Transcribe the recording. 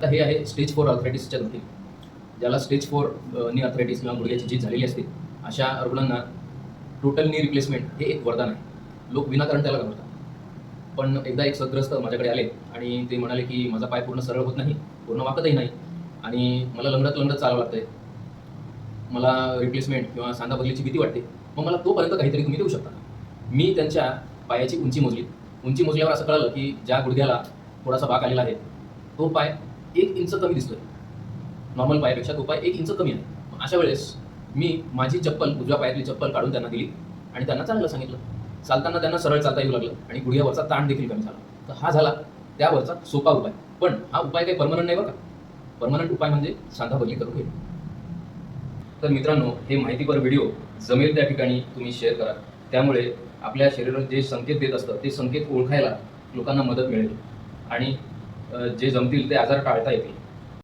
हे आहे stage four अर्थरायटिसच्या गणती ज्याला स्टेज फोर नी अर्थरायटिस किंवा गुडघ्याची जी झालेली असते अशा रुग्णांना टोटल नी रिप्लेसमेंट हे एक वरदान आहे. लोक विनाकारण त्याला घाबरतात. पण एकदा एक सदग्रस्त माझ्याकडे आले आणि ते म्हणाले की माझा पाय पूर्ण सरळ होत नाही पूर्ण वाकतही नाही आणि मला लंगडत लंगडत चालावं लागतंय. मला रिप्लेसमेंट किंवा सांधा बदलीची भीती वाटते. मग मला तोपर्यंत काहीतरी तुम्ही देऊ शकता. मी त्यांच्या पायाची उंची मोजली. उंची मोजल्यावर असं कळलं की ज्या गुडघ्याला थोडासा भाग आलेला आहे तो पाय एक इंच कमी दिसतोय. नॉर्मल पायापेक्षा तो पाय एक इंच कमी आहे. अशा वेळेस मी माझी चप्पल उजव्या पायातली चप्पल काढून त्यांना दिली आणि त्यांना चांगलं सांगितलं. चालताना त्यांना सरळ चालता येऊ लागलं आणि गुडघ्यावरचा ताण देखील कमी झाला. तर हा झाला त्यावरचा सोपा उपाय. पण हा उपाय काही परमनंट नाही बघा परमनंट उपाय म्हणजे सांधा बदली करून घेणे. तर मित्रांनो हे माहितीपर व्हिडिओ जमेल त्या ठिकाणी तुम्ही शेअर करा. त्यामुळे आपल्या शरीरात जे संकेत देत असतं ते संकेत ओळखायला लोकांना मदत मिळेल. आणि जे जमतील ते आजार टाळता येतील.